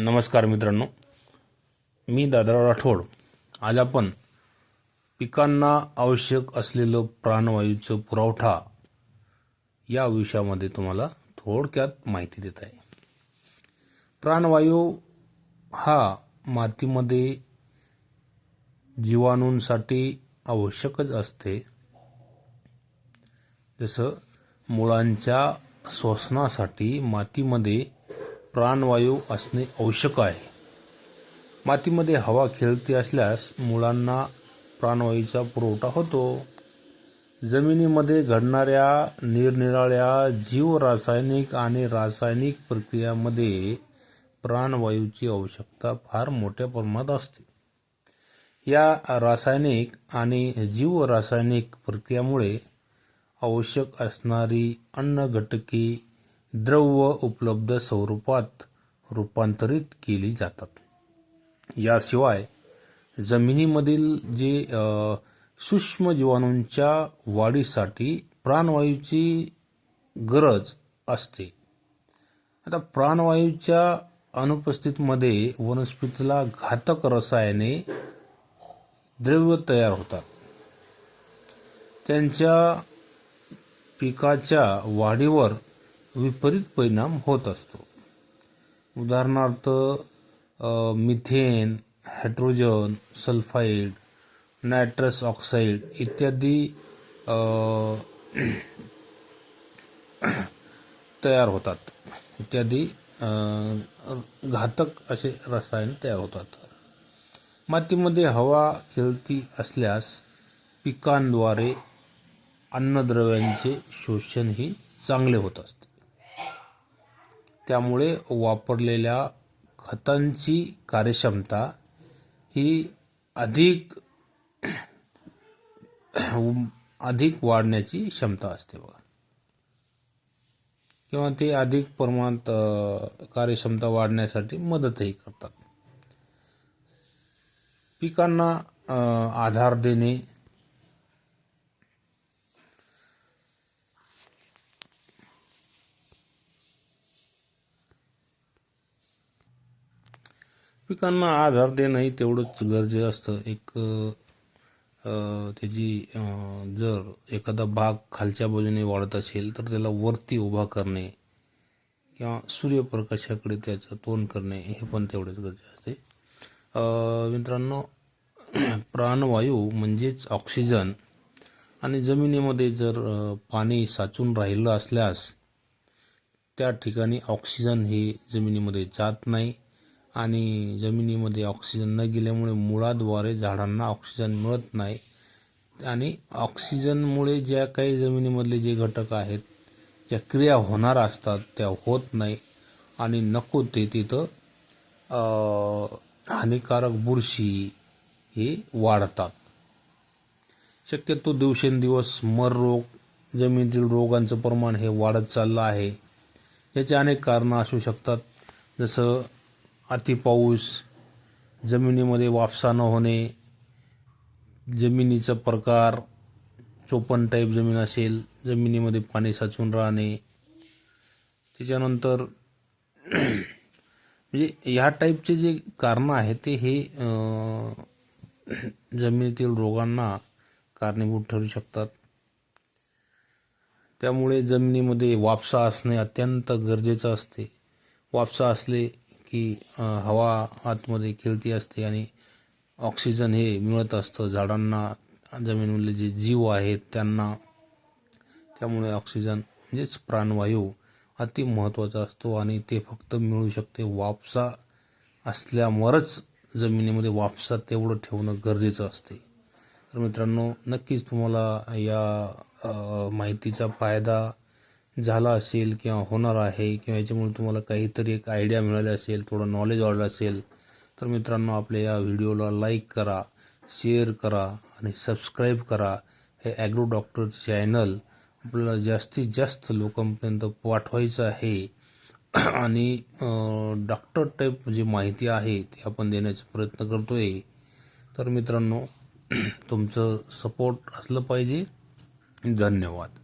नमस्कार मित्रांनो. मी दादराव राठोड. आज आपण पिकांना आवश्यक असलेलं प्राणवायूचं पुरवठा या विषयामध्ये तुम्हाला थोडक्यात माहिती देत आहे. प्राणवायू हा मातीमध्ये जीवाणूंसाठी आवश्यकच असते. जसं मुळांच्या श्वसनासाठी मातीमध्ये प्राणवायू असणे आवश्यक आहे. मातीमध्ये हवा खेळती असल्यास मुळांना प्राणवायूचा पुरवठा होतो. जमिनीमध्ये घडणाऱ्या निरनिराळ्या जीवरासायनिक आणि रासायनिक प्रक्रियामध्ये प्राणवायूची आवश्यकता फार मोठ्या प्रमाणात असते. या रासायनिक आणि जीवरासायनिक प्रक्रियामुळे आवश्यक असणारी अन्न द्रव्य द्रव उपलब्ध स्वरूपात रूपांतरित केली जातात. याशिवाय जमिनीमधील जे सूक्ष्म जीवाणूंच्या वाढीसाठी प्राणवायूची गरज असते. आता प्राणवायूच्या अनुपस्थितीमध्ये वनस्पतीला घातक रसायने द्रव्य तयार होतात. त्यांच्या पिकाच्या वाढीवर विपरीत परिणाम होत असतो. उदाहरणार्थ methane hydrogen sulphide nitrous oxide इत्यादी तयार होतात. इत्यादी घातक असे रसायन तयार होतात. मातीमध्ये हवा खेळती असल्यास पिकांद्वारे अन्नद्रव्यांचे शोषणही चांगले होत असते. त्यामुळे वापरलेल्या खतांची कार्यक्षमता ही अधिक अधिक वाढण्याची क्षमता असते बघा. किंवा ते अधिक प्रमाणात कार्यक्षमता वाढण्यासाठी मदतही करतात. पिकांना आधार देणे पिकांना आधार देणंही तेवढंच गरजेचं असतं एक त्याची जर एखादा भाग खालच्या बाजूने वाढत असेल तर त्याला वरती उभा करणे किंवा सूर्यप्रकाशाकडे त्याचं तोंड करणे हे पण तेवढेच गरजेचे असते. मित्रांनो प्राणवायू म्हणजेच ऑक्सिजन आणि जमिनीमध्ये जर पाणी साचून राहिलं असल्यास त्या ठिकाणी ऑक्सिजन हे जमिनीमध्ये जात नाही. आणि जमिनीमध्ये ऑक्सिजन न गेल्यामुळे मुळाद्वारे झाडांना ऑक्सिजन मिळत नाही. आणि ऑक्सिजनमुळे ज्या काही जमिनीमधले जे घटक आहेत ज्या क्रिया होणार असतात त्या होत नाही. आणि नको ते तिथं हानिकारक बुरशी हे वाढतात. शक्यतो दिवसेंदिवस मर रोग जमिनीतील रोगांचं प्रमाण हे वाढत चाललं आहे. याचे अनेक कारणं असू शकतात. जसं अतिपाऊस जमिनीमध्ये वापसा न होणे जमिनीचा प्रकार चोपन टाईप जमीन असेल जमिनीमध्ये पाणी साचून राहणे. त्याच्यानंतर म्हणजे ह्या टाईपचे जे कारणं आहेत ते हे जमिनीतील रोगांना कारणीभूत ठरू शकतात. त्यामुळे जमिनीमध्ये वापसा असणे अत्यंत गरजेचं असते. वापसा असले की हवा आतमध्ये खेळती असते आणि ऑक्सिजन हे मिळत असतं. झाडांना जमिनीमधले जे जीव आहेत त्यांना त्यामुळे ऑक्सिजन म्हणजेच प्राणवायू अति महत्त्वाचा असतो आणि ते फक्त मिळू शकते वापसा असल्यावरच जमिनीमध्ये वापसा तेवढं ठेवणं गरजेचं असते. तर मित्रांनो नक्कीच तुम्हाला या माहितीचा फायदा झाला असेल किंवा होणार आहे किंवा याच्यामुळे तुम्हाला काहीतरी एक आयडिया मिळाली असेल थोडं नॉलेज वाढलं असेल तर मित्रांनो आपल्या या व्हिडिओला लाईक करा शेअर करा आणि सबस्क्राईब करा. हे ॲग्रो डॉक्टर चॅनल आपल्याला जास्तीत जास्त लोकांपर्यंत पाठवायचं आहे. आणि डॉक्टर टाईप जी माहिती आहे ती आपण देण्याचा प्रयत्न करतो आहे तर मित्रांनो तुमचं सपोर्ट असलं पाहिजे. धन्यवाद.